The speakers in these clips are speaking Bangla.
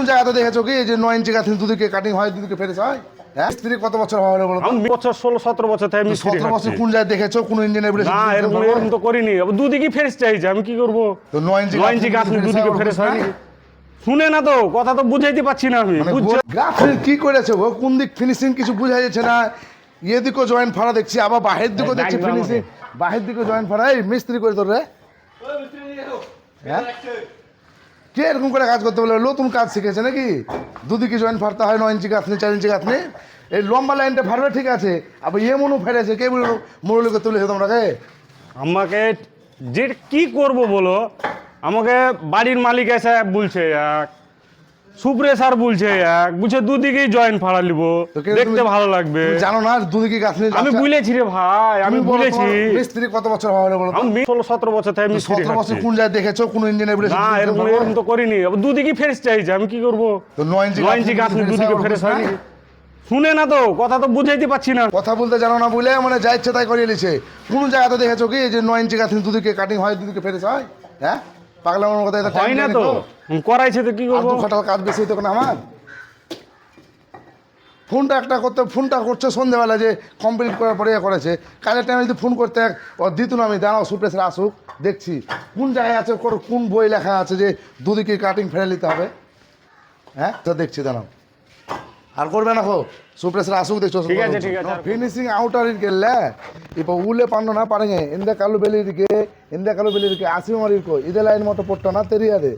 কোন জায়গাতে দেখেছ কি? যে নয় ইঞ্চি গাঁথনি দুদিকে কাটিং হয় দুদিকে ফেরেস হয়? হ্যাঁ? স্ত্রী কত বছর বলো বছর ষোলো সতেরো বছর থেকে মিস্ত্রি সতেরো বছর কোন জায়গায় দেখেছ? কোন ইঞ্জিনিয়ার বলে না এরকম এরকম তো করিনি। দুদিকে ফেরেস চাইছে আমি কি করব? তো নয় ইঞ্চি নয় ইঞ্চি গাঁথনি দুদিকে ফেরেস হয়নি। শুনে না তো কথা তো বুঝাইতে পারছি না আমি মানে কি করেছে গো? কোন দিক ফিনিশিং কিছু বোঝা যাচ্ছে না? ইয়ে দিকেও জয়েন্ট ফাড়া দেখছি আবার বাহির দিকেও দেখছি ফিনিশিং বাহির দিকেও জয়েন্ট ফাড়া এই মিস্ত্রি করে তোর রে। হ্যাঁ? কে এরকম করে কাজ করতে বলে নতুন কাজ শিখেছে নাকি? দুদিকে জয়েন্ট ফাড়তে হয়, নয় ইঞ্চি গাঁথনি চার ইঞ্চি গাঁথনি এই লম্বা লাইনটা ফাড়বে ঠিক আছে, আবার ইয়ে মনু ফেরেছে কে বলল? মুরলিকে তুলেছে তোমরাকে? আমাকে যে কি করব বলো? আমাকে বাড়ির মালিক এসে বলছে এক সুপ্রেসার বলছে এক বুঝে দুদিকেই জয়েন্ট ফাড়া দেখতে ভালো লাগবে। জানো না দুদিকে আমি বুঝেছি রে ভাই আমি বুঝেছি মিস্ত্রি কত বছর হবে বলো আমি ষোলো সতেরো বছর থেকে মিস্ত্রি সতেরো বছর কোন জায়গায় দেখেছ কোন ইঞ্জিনিয়ার বলে না এরকম তো করিনি। দুদিকেই ফেরেস চাইছে আমি কি করব? তো ইঞ্চি গাঁথনি দুদিকে ফেরেস শুনে না তো কথা তো বুঝাইতে পারছি না। কথা বলতে জানো না বলে মানে যা ইচ্ছে তাই করিয়ে নিছে কোন জায়গাতে দেখেছ কি যে নয় ইঞ্চি গাছ দুদিকে কাটিং হয় দুদিকে ফেরেস হয়? হ্যাঁ? পাগলা আমার কথা এটা হয় না তো। করাইছে তো কি করব? খাটাল কাজ বেশি তো আমার? ফোনটা একটা করতে ফোনটা করছে সন্ধ্যেবেলা যে কমপ্লিট করার পরে ইয়ে করেছে। কাজের টাইমে যদি ফোন করতে ও দিত না আমি দাঁড়াও সুপ্রেসের আসুক দেখছি। কোন জায়গায় আছে কোন- কোন বই লেখা আছে যে দুদিকে কাটিং ফেলে নিতে হবে? হ্যাঁ? তো দেখছি দাঁড়াও। আর করবে না হো சூப்பர் சார் அசுக்கு தேச்சு ঠিক ஆச்சு ঠিক ஆச்சு ஃபினிஷிங் அவுட்டர் இப்போ உள்ளே பண்ணோம்னா பாருங்க எந்த கல்லு வெளி இருக்கு எந்த கல்லு வெளி இருக்கு அசிவம் மாதிரி இருக்கும் இதெல்லாம் லைன் மட்டும் போட்டோம்னா தெரியாது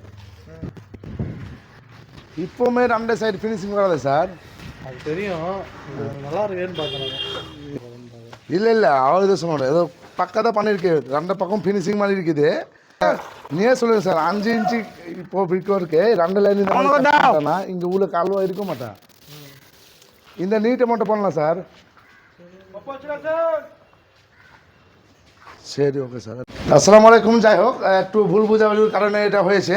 இப்போவுமே ரெண்டு சைடு ஃபினிஷிங் வராது சார் அது தெரியும் நல்லா இருக்குன்னு பார்க்குறாங்க இல்லை இல்லை அவர் இதை சொன்னோட ஏதோ பக்கம் தான் பண்ணியிருக்கு ரெண்டு பக்கம் ஃபினிஷிங் மாதிரி இருக்குது நீயே சொல்லுங்க சார் அஞ்சு இன்ச்சு இப்போ பிடிக்கும் இருக்கு ரெண்டு லைன் இங்க உள்ள கால்வா இருக்க மாட்டேன் இந்த நீட் அமௌண்ட்டை பண்ணலாம், சார். சரி ওকে স্যার আসসালামু আলাইকুম যাই হোক একটু ভুল বোঝাবুঝির কারণে এটা হয়েছে।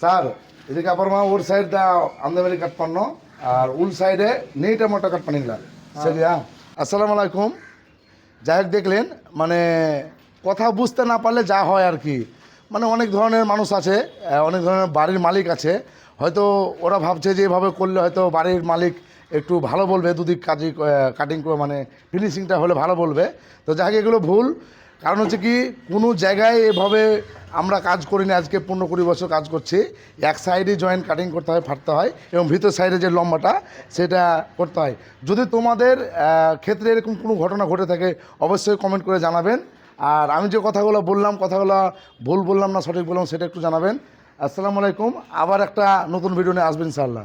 স্যার এদিকে அப்புறமா ஒரு சைடு தான் அந்த மாதிரி கட் பண்ணோம்। আর উল সাইডে নেইটা মোটা কাট பண்ணிங்களா? சரியா? আসসালামু আলাইকুম যাই হোক দেখলেন মানে কথা বুঝতে না পারলে যা হয় আর কি। মানে অনেক ধরনের মানুষ আছে অনেক ধরনের বাড়ির মালিক আছে। হয়তো ওরা ভাবছে যে এভাবে করলে হয়তো বাড়ির মালিক একটু ভালো বলবে, দুদিক কাজি কাটিং মানে ফিনিশিংটা হলে ভালো বলবে। তো যাই এগুলো ভুল। কারণ হচ্ছে কি, কোনো জায়গায় এভাবে আমরা কাজ করি না আজকে পনেরো কুড়ি বছর কাজ করছি। এক সাইডে জয়েন্ট কাটিং করতে হয়, ফাটতে হয়, এবং ভিতর সাইডে যে লম্বাটা, সেটা করতে হয়। যদি তোমাদের ক্ষেত্রে এরকম কোনো ঘটনা ঘটে থাকে, অবশ্যই কমেন্ট করে জানাবেন। আর আমি যে কথাগুলো বললাম, কথাগুলো ভুল বললাম না, সঠিক বললাম, সেটা একটু জানাবেন। আসসালামু আলাইকুম। আবার একটা নতুন ভিডিও নিয়ে আসবেন, ইনশাআল্লাহ।